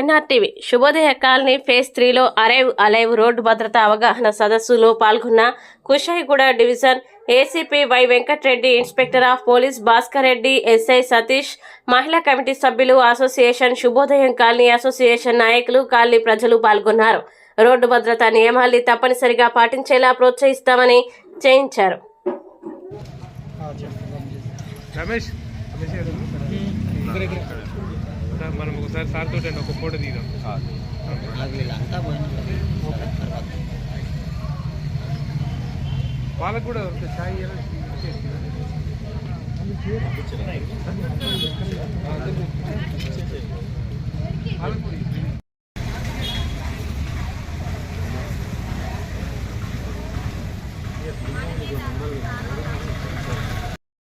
NRTV. Shubhodaya colony phase త్రీలో arrive alive road భద్రతా అవగాహన సదస్సులో పాల్గొన్న Kushaiguda division ACP Y Venkatreddy inspector of police Bhaskar Reddy SI Satish మహిళా కమిటీ సభ్యులు అసోసియేషన్ శుభోదయం కాలనీ అసోసియేషన్ నాయకులు కాలనీ ప్రజలు పాల్గొన్నారు. రోడ్డు భద్రతా నియమాల్ని తప్పనిసరిగా పాటించేలా ప్రోత్సహిస్తామని చేయించారు. రమేష్. సార్, మనం ఒకసారి సార్ తోటి ఒక ఫోటో తీద్దాం వీళ్ళంతా పోయిన తర్వాత వాళ్ళకు కూడా ఒక ఛాయ్ ఇయ్యాలి. వాళ్ళకు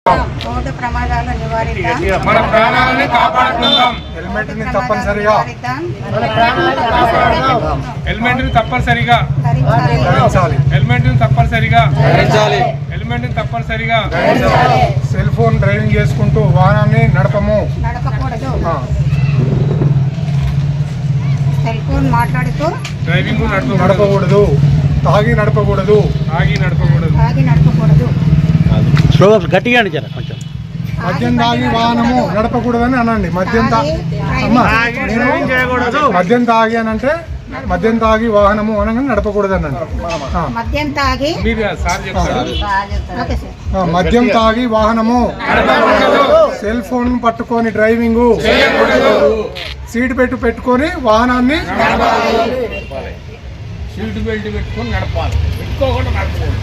రోడ్డు ప్రమాదాల నివారిత. మన ప్రాణాలని కాపాడుకుందాం. హెల్మెట్ని తప్పనిసరిగా హెల్మెట్ని తప్పనిసరిగా. ధరించాలి. హెల్మెట్ని తప్పనిసరిగా. హెల్మెట్ని తప్పనిసరిగా. సెల్ ఫోన్ డ్రైవింగ్ చేసుకుంటూ వాహనాన్ని నడపము. నడపకూడదు. ఆ, సెల్ ఫోన్ మాట్లాడుతూ. డ్రైవింగ్ నడపకూడదు. తాగి నడపకూడదు. ఆగి నడపకూడదు. ఆగి నడపకూడదు. స్లో గట్టిగా అండి జర కొంచెం. మద్యం తాగి వాహనము నడపకూడదని అనండి. మద్యం తా అమ్మా నేను మద్యం తాగి అని అంటే మద్యం తాగి వాహనము అనగానే నడపకూడదు మద్యం తాగి మీరు సార్ చెప్తారు. Okay sir. ఆ, మద్యం తాగి వాహనము సెల్ ఫోన్ పట్టుకొని డ్రైవింగ్ సీట్ పెట్టు పెట్టుకొని వాహనాన్ని సీట్ బెల్ట్ పెట్టుకొని నడపాలి. పెట్టుకోకుండా నడపకూడదు.